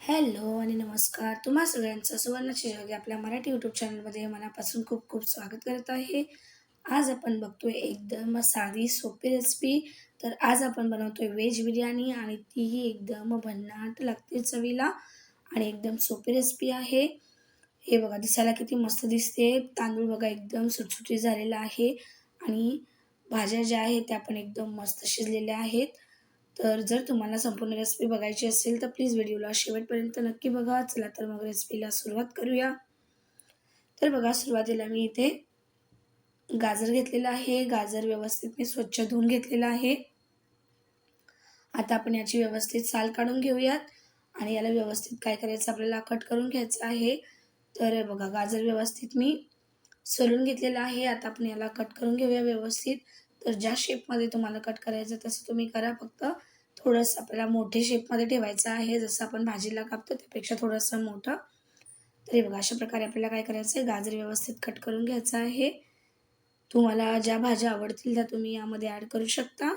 Hello आणि नमस्कार. तुम्हा सगळ्यांचं सुवर्ण शिरोगी आपल्या मराठी यूट्यूब चॅनलमध्ये मनापासून खूप खूप स्वागत करत आहे. आज आपण बघतोय एकदम साधी सोपी रेसिपी तर आज आपण बनवतोय व्हेज बिर्याणी आणि तीही एकदम भन्नाट लागते चवीला आणि एकदम सोपी रेसिपी आहे. हे बघा दिसायला किती मस्त दिसते. तांदूळ बघा एकदम सुटसुटी झालेला आहे आणि भाज्या ज्या आहेत त्या पण एकदम मस्त शिजलेल्या आहेत. तर जर तुम्हाला संपूर्ण रेसिपी बघायची असेल तर प्लीज व्हिडिओला शेवटपर्यंत नक्की बघा. चला तर मग रेसिपीला सुरुवात करूया. तर बघा सुरुवातीला मी इथे गाजर घेतलेलं आहे. गाजर व्यवस्थित मी स्वच्छ धुवून घेतलेलं आहे. आता आपण याची व्यवस्थित साल काढून घेऊयात आणि याला व्यवस्थित काय करायचं आपल्याला कट करून घ्यायचं आहे. तर बघा गाजर व्यवस्थित मी सोलून घेतलेलं आहे. आता आपण याला कट करून घेऊया व्यवस्थित. तर ज्या शेपमध्ये तुम्हाला कट करायचं तसं तुम्ही करा फक्त. थोडंसं आपल्याला मोठे शेपमध्ये ठेवायचं आहे. जसं आपण भाजीला कापतो त्यापेक्षा थोडंसं मोठं. तरी बघा अशा प्रकारे आपल्याला काय करायचं आहे? गाजर व्यवस्थित कट करून घ्यायचं आहे. तुम्हाला ज्या भाज्या आवडतील त्या तुम्ही यामध्ये ॲड करू शकता.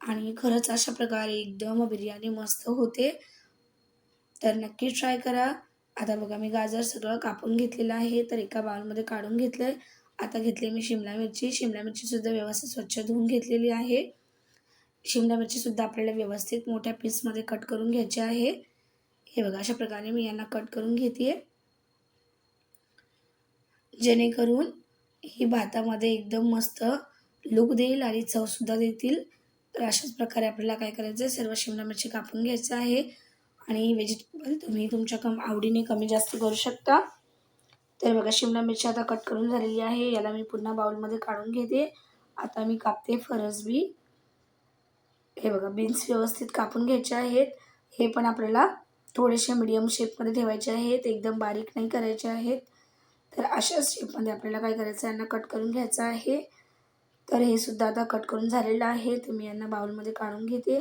आणि खरंच अशा प्रकारे एकदम बिर्याणी मस्त होते. तर नक्की ट्राय करा. आता बघा मी गाजर सगळं कापून घेतलेलं आहे. तर एका बाउलमध्ये काढून घेतलं आहे आता घेतली मी शिमला मिरची. शिमला मिरचीसुद्धा व्यवस्थित स्वच्छ धुवून घेतलेली आहे. शिमला मिरचीसुद्धा आपल्याला व्यवस्थित मोठ्या पीसमध्ये कट करून घ्यायची आहे. हे बघा अशा प्रकारे मी यांना कट करून घेते जेणेकरून ही भातामध्ये एकदम मस्त लुक देईल आणि चवसुद्धा देतील. तर अशाच प्रकारे आपल्याला काय करायचं आहे सर्व शिमला मिरची कापून घ्यायचं आहे. आणि व्हेजिटेबल तुम्ही तुमच्या कम आवडीने कमी जास्त करू शकता. तर बघा शिमला मिरची आता कट करून झालेली आहे. याला मी पुन्हा बाउलमध्ये काढून घेते. आता मी कापते फरसबी. हे बघा बीन्स व्यवस्थित कापून घ्यायचे आहेत. हे पण आपल्याला थोडेसे मिडियम शेपमध्ये ठेवायचे आहेत. एकदम बारीक नाही करायचे आहेत. तर अशाच शेपमध्ये आपल्याला काय करायचं आहे? यांना कट करून घ्यायचं आहे. तर हे सुद्धा आता कट करून झालेलं आहे. तर मी यांना बाउलमध्ये काढून घेते.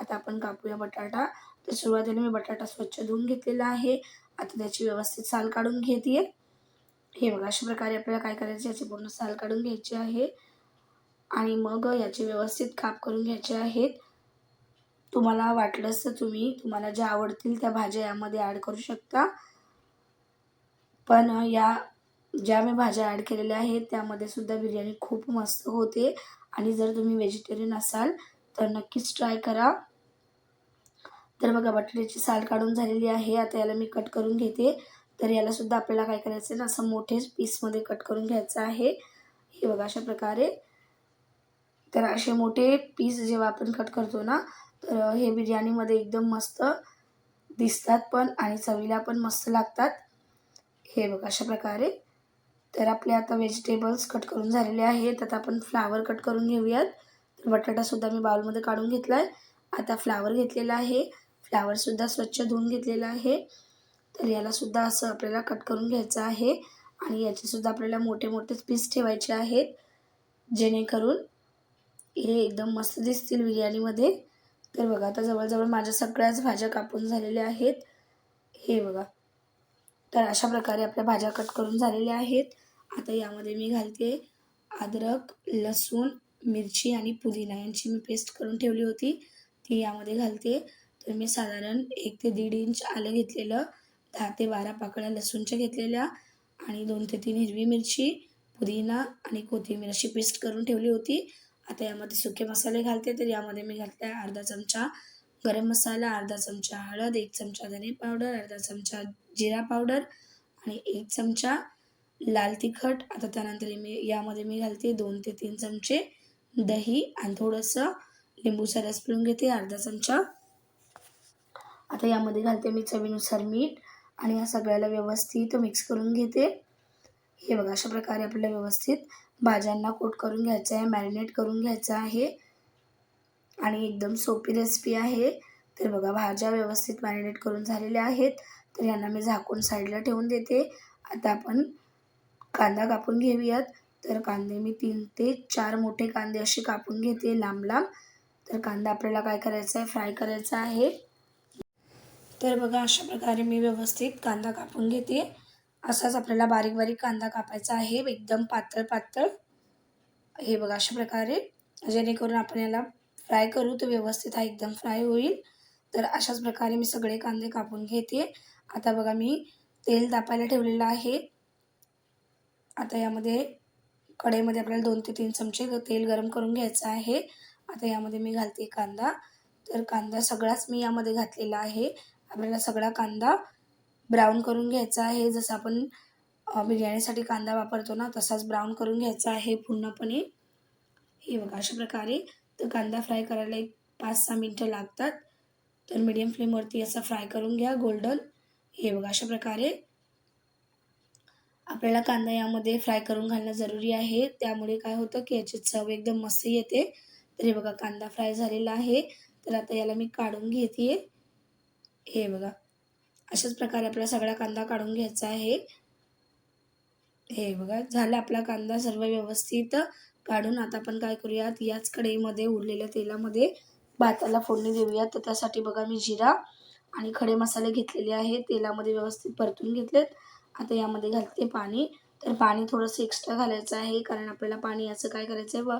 आता आपण कापूया बटाटा. तर सुरुवातीला मी बटाटा स्वच्छ धुवून घेतलेला आहे. आता त्याची व्यवस्थित साल काढून घेते. हे बघा अशा प्रकारे आपल्याला काय करायचं याची पूर्ण साल काढून घ्यायची आहे. आणि मग याचे व्यवस्थित काप करून घ्यायचे आहेत. तुम्हाला वाटलंच तर तुम्ही तुम्हाला ज्या आवडतील त्या भाज्या यामध्ये ॲड करू शकता. पण या ज्या मी भाज्या ॲड केलेल्या आहेत त्यामध्ये सुद्धा बिर्याणी खूप मस्त होते. आणि जर तुम्ही व्हेजिटेरियन असाल तर नक्कीच ट्राय करा. तर बघा बटाट्याची साल काढून झालेली आहे. आता याला मी कट करून घेते. तर याला सुद्धा आपल्याला काय करायचं आहे ना असं मोठेच पीसमध्ये कट करून घ्यायचं आहे. हे बघा अशा प्रकारे. तर असे मोठे पीस जेव्हा आपण कट करतो ना तर हे बिर्याणीमध्ये एकदम मस्त दिसतात पण आणि चवीला पण मस्त लागतात. हे बघ अशा प्रकारे. तर आपले आता व्हेजिटेबल्स कट करून झालेले आहेत. आता आपण फ्लावर कट करून घेऊयात. तर बटाटासुद्धा मी बाउलमध्ये काढून घेतला आहे आता फ्लावर घेतलेला आहे. फ्लावरसुद्धा स्वच्छ धुवून घेतलेला आहे. तर यालासुद्धा असं आपल्याला कट करून घ्यायचं आहे. आणि याचेसुद्धा आपल्याला मोठे मोठे पीस ठेवायचे आहेत. जेणेकरून हे एकदम मस्त दिसतील बिर्याणीमध्ये. तर बघा आता जवळजवळ माझ्या सगळ्याच भाज्या कापून झालेल्या आहेत. हे बघा. तर अशा प्रकारे आपल्या भाज्या कट करून झालेल्या आहेत. आता यामध्ये मी घालते अद्रक लसूण मिरची आणि पुदिना. यांची मी पेस्ट करून ठेवली होती. ती यामध्ये घालते. तर मी साधारण एक ते दीड इंच आलं घेतलेलं. दहा ते बारा पाकळ्या लसूणच्या घेतलेल्या आणि दोन ते तीन हिरवी मिरची पुदिना आणि कोथिंबीर अशी पेस्ट करून ठेवली होती. आता यामध्ये सुके मसाले घालते तर यामध्ये मी घालते अर्धा चमचा गरम मसाला अर्धा चमचा हळद एक चमचा धने पावडर अर्धा चमचा जिरा पावडर आणि एक चमचा लाल तिखट. आता त्यानंतर मी यामध्ये मी घालते दोन ते तीन चमचे दही आणि थोडंसं लिंबूचा रस पिळून घेते अर्धा चमचा. आता यामध्ये घालते मी चवीनुसार मीठ आणि या सगळ्याला व्यवस्थित मिक्स करून घेते. हे बघा अशा प्रकारे आपल्याला व्यवस्थित भाज्यांना कोट करून घ्यायचं आहे मॅरिनेट करून घ्यायचं आहे. आणि एकदम सोपी रेसिपी आहे. तर बघा भाज्या व्यवस्थित मॅरिनेट करून झालेल्या आहेत. तर यांना मी झाकून साईडला ठेवून देते. आता आपण कांदा कापून घेऊयात. तर कांदे मी तीन ते चार मोठे कांदे असे कापून घेते लांब लांब. तर कांदा आपल्याला काय करायचा आहे? फ्राय करायचा आहे. तर बघा अशा प्रकारे मी व्यवस्थित कांदा कापून घेते. असाच आपल्याला बारीक बारीक कांदा कापायचा आहे. एकदम पातळ पातळ. हे बघा अशा प्रकारे. जेणेकरून आपण याला फ्राय करू तर व्यवस्थित हा एकदम फ्राय होईल. तर अशाच प्रकारे मी सगळे कांदे कापून घेते. आता बघा मी तेल तापायला ठेवलेलं आहे. आता यामध्ये कढईमध्ये आपल्याला दोन ते तीन चमचे तेल गरम करून घ्यायचं आहे. आता यामध्ये मी घालते कांदा. तर कांदा सगळाच मी यामध्ये घातलेला आहे. आपल्याला सगळा कांदा ब्राऊन करून घ्यायचा आहे. जसं आपण बिर्याणीसाठी कांदा वापरतो ना तसाच ब्राऊन करून घ्यायचा आहे पूर्णपणे. हे बघा अशा प्रकारे. तर कांदा फ्राय करायला एक पाच सहा मिनटं लागतात. तर मीडियम फ्लेमवरती असा फ्राय करून घ्या गोल्डन हे बघा अशा प्रकारे. आपल्याला कांदा यामध्ये फ्राय करून घालणं जरुरी आहे. त्यामुळे काय होतं की याची चव एकदम मस्त येते. तर हे बघा कांदा फ्राय झालेला आहे. तर आता याला मी काढून घेते हे बघा. अशाच प्रकारे आपला सगळा कांदा काढून घ्यायचा आहे. हे बघा झाला आपला कांदा सर्व व्यवस्थित. काढून आता आपण काय करूयात याच कढईमध्ये उरलेल्या तेलामध्ये भाताला फोडणी देऊयात. तर त्यासाठी बघा मी जिरा आणि खडे मसाले घेतलेले आहे तेलामध्ये व्यवस्थित परतून घेतलेत. आता यामध्ये घालते पाणी. तर पाणी थोडंसं एक्स्ट्रा घालायचं आहे कारण आपल्याला पाणी याचं काय करायचं आहे व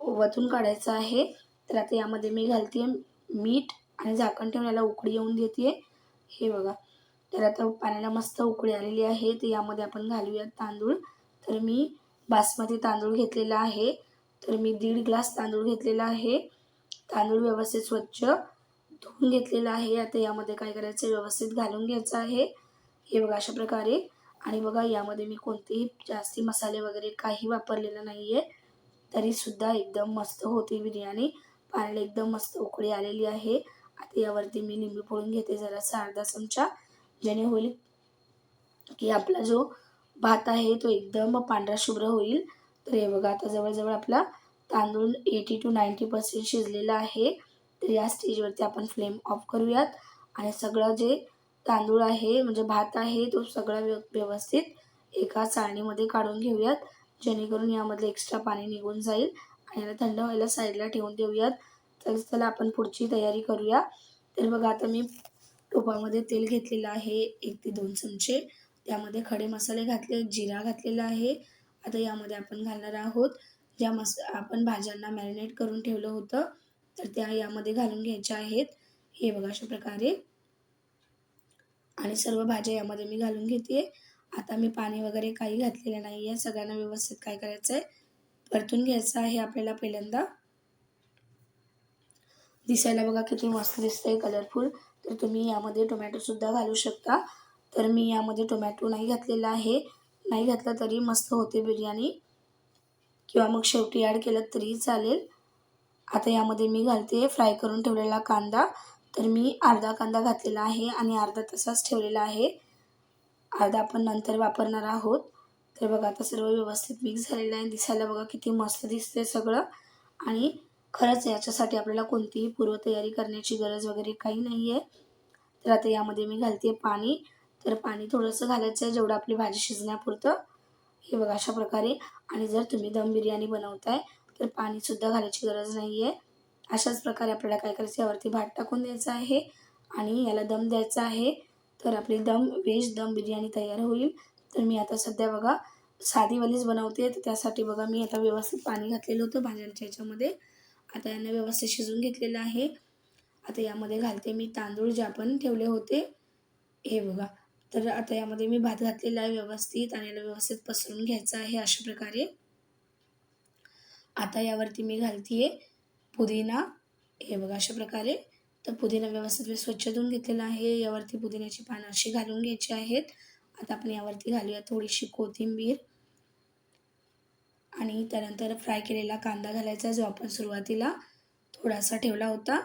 वतून काढायचं आहे. तर आता यामध्ये मी घालते मीठ आणि झाकण ठेवून याला उकडी येऊन देते. हे बघा. तर आता पाण्याला मस्त उकळी आलेली आहे. तर यामध्ये आपण घालूयात तांदूळ. तर मी बासमती तांदूळ घेतलेला आहे. तर मी दीड ग्लास तांदूळ घेतलेला आहे. तांदूळ व्यवस्थित स्वच्छ धुवून घेतलेला आहे. आता यामध्ये काय करायचं व्यवस्थित घालून घ्यायचं आहे. हे बघा अशा प्रकारे. आणि बघा यामध्ये मी कोणतेही जास्ती मसाले वगैरे काही वापरलेलं नाही आहे तरीसुद्धा एकदम मस्त होती बिर्याणी. पाण्याला एकदम मस्त उकळी आलेली आहे. आता यावरती मी लिंबू फोडून घेते जरासा अर्धा चमचा जेणे होईल की आपला जो भात आहे तो एकदम पांढरा शुभ्र होईल. तर हे बघा आता जवळजवळ आपला तांदूळ एटी टू नाईंटी पर्सेंट शिजलेला आहे. तर या स्टेजवरती आपण फ्लेम ऑफ करूयात. आणि सगळं जे तांदूळ आहे म्हणजे भात आहे तो सगळा व्यवस्थित एका चाळणीमध्ये काढून घेऊयात. जेणेकरून यामधलं एक्स्ट्रा पाणी निघून जाईल. आणि याला थंड व्हायला साईडला ठेवून देऊयात. तर चला आपण पुढची तयारी करूया. तर बघा आता मी टोपामध्ये तेल घेतलेलं आहे एक ते दोन चमचे. त्यामध्ये खडे मसाले घातले जिरा घातलेला आहे. आता यामध्ये आपण घालणार आहोत ज्या मस आपण भाज्यांना मॅरिनेट करून ठेवलं होतं तर त्या यामध्ये घालून घ्यायच्या आहेत. हे बघा अशा प्रकारे. आणि सर्व भाज्या यामध्ये मी घालून घेते आता मी पाणी वगैरे काही घातलेलं नाही आहे सगळ्यांना व्यवस्थित काय करायचं आहे परतून घ्यायचं आहे आपल्याला पहिल्यांदा. दिसायला बघा किती मस्त दिसतंय कलरफुल तर तुम्ही यामध्ये टोमॅटोसुद्धा घालू शकता. तर मी यामध्ये टोमॅटो नाही घातलेला आहे. नाही घातला तरी मस्त होते बिर्याणी. किंवा मग शेवटी ॲड केलं तरी चालेल. आता यामध्ये मी घालते फ्राय करून ठेवलेला कांदा. तर मी अर्धा कांदा घातलेला आहे आणि अर्धा तसाच ठेवलेला आहे. अर्धा आपण नंतर वापरणार आहोत. तर बघा आता सर्व व्यवस्थित मिक्स झालेलं आहे. दिसायला बघा किती मस्त दिसते सगळं. आणि खरंच याच्यासाठी आपल्याला कोणतीही पूर्वतयारी करण्याची गरज वगैरे काही नाही आहे तर आता यामध्ये मी घालते पाणी. तर पाणी थोडंसं घालायचं आहे जेवढं आपली भाजी शिजण्यापुरतं. हे बघा अशा प्रकारे. आणि जर तुम्ही दम बिर्याणी बनवताय तर पाणीसुद्धा घालायची गरज नाही आहे अशाच प्रकारे आपल्याला काय करायचं यावरती भात टाकून द्यायचा आहे. आणि याला दम द्यायचा आहे. तर आपली दम व्हेज दम बिर्याणी तयार होईल. तर मी आता सध्या बघा साधीवालीच बनवते तर त्यासाठी बघा मी आता व्यवस्थित पाणी घातलेलं होतं भाज्यांच्या ह्याच्यामध्ये आता यांना व्यवस्थित शिजून घेतलेलं आहे. आता यामध्ये घालते मी तांदूळ जे आपण ठेवले होते. हे बघा. तर आता यामध्ये मी भात घातलेला आहे व्यवस्थित आणि याला व्यवस्थित पसरून घ्यायचं आहे अशा प्रकारे. आता यावरती मी घालते पुदिना. हे बघा अशा प्रकारे. तर पुदिना व्यवस्थित स्वच्छ धुवून घेतलेला आहे. यावरती पुदिन्याची पानं अशी घालून घ्यायची आहेत. आता आपण यावरती घालूया थोडीशी कोथिंबीर. आणि त्यानंतर फ्राय केलेला कांदा घालायचा जो आपण सुरुवातीला थोडासा ठेवला होता.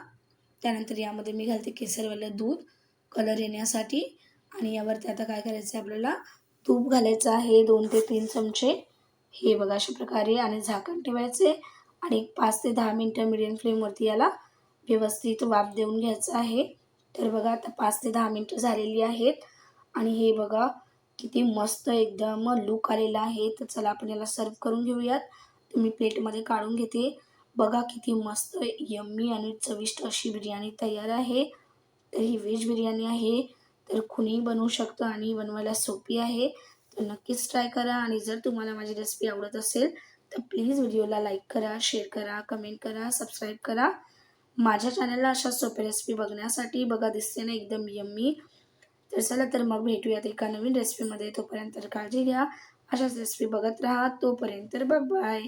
त्यानंतर यामध्ये मी घालते केसरवालं दूध कलर येण्यासाठी. आणि यावरती आता काय करायचं आहे आपल्याला? तूप घालायचं आहे दोन ते तीन चमचे. हे बघा अशा प्रकारे आणि झाकण ठेवायचे. आणि एक पाच ते दहा मिनटं मिडियम फ्लेमवरती याला व्यवस्थित वाफ देऊन घ्यायचं आहे. तर बघा आता पाच ते दहा मिनटं झालेली आहेत. आणि हे बघा किती मस्त एकदम लुक आलेला आहे. तर चला आपण याला सर्व करून घेऊयात. तुम्ही प्लेटमध्ये काढून घेते. बघा किती मस्त यम्मी आणि चविष्ट अशी बिर्याणी तयार आहे. तर ही व्हेज बिर्याणी आहे. तर कुणीही बनवू शकतं आणि बनवायला सोपी आहे. तर नक्कीच ट्राय करा आणि जर तुम्हाला माझी रेसिपी आवडत असेल तर प्लीज व्हिडिओला लाईक करा शेअर करा कमेंट करा सबस्क्राईब करा. माझ्या चॅनलला अशा सोप्या रेसिपी बघण्यासाठी बघा दिसते ना एकदम यम्मी तर चला तर मग भेटूयात एका नवीन रेसिपीमध्ये तोपर्यंत काळजी घ्या. अशाच रेसिपी बघत राहा. तोपर्यंत बाय